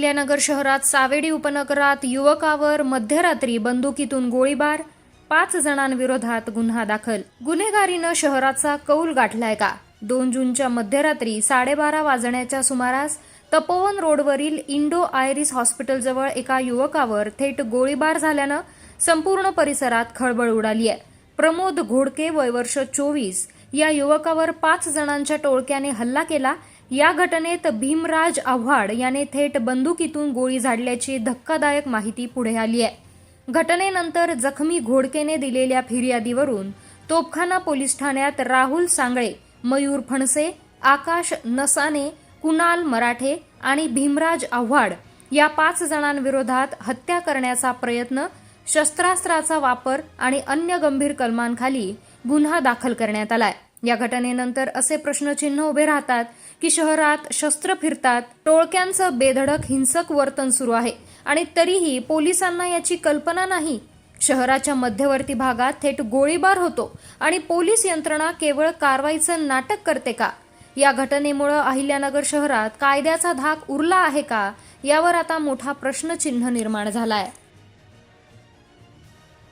अहिल्यानगर शहरात सावेडी उपनगरात युवकावर मध्यरात्री बंदुकीतून गोळीबार पाच जणांविरोधात गुन्हा दाखल. गुन्हेगारीनं शहराचा कौल गाठलाय का? दोन जूनच्या मध्यरात्री साडेबारा वाजण्याच्या सुमारास तपोवन रोडवरील इंडो आयरिस हॉस्पिटलजवळ एका युवकावर थेट गोळीबार झाल्यानं संपूर्ण परिसरात खळबळ उडाली आहे. प्रमोद घोडके वयवर्ष चोवीस या युवकावर पाच जणांच्या टोळक्याने हल्ला केला या घटनेत भीमराज आव्हाड याने थेट बंदुकीतून गोळी झाडल्याची धक्कादायक माहिती पुढे आली आहे. घटनेनंतर जखमी घोडकेने दिलेल्या फिर्यादीवरून तोपखाना पोलीस ठाण्यात राहुल सांगळे मयूर फणसे आकाश नसाने कुणाल मराठे आणि भीमराज आव्हाड या पाच जणांविरोधात हत्या करण्याचा प्रयत्न शस्त्रास्त्राचा वापर आणि अन्य गंभीर कलमांखाली गुन्हा दाखल करण्यात आलाय. या घटनेनंतर असे प्रश्नचिन्ह उभे राहतात की शहरात शस्त्र फिरतात टोळक्यांचं बेधडक हिंसक वर्तन सुरू आहे आणि तरीही पोलिसांना याची कल्पना नाही. शहराच्या मध्यवर्ती भागात थेट गोळीबार होतो आणि पोलीस यंत्रणा केवळ कारवाईचं नाटक करते का? या घटनेमुळं अहिल्यानगर शहरात कायद्याचा धाक उरला आहे का? यावर आता मोठा प्रश्नचिन्ह निर्माण झालाय.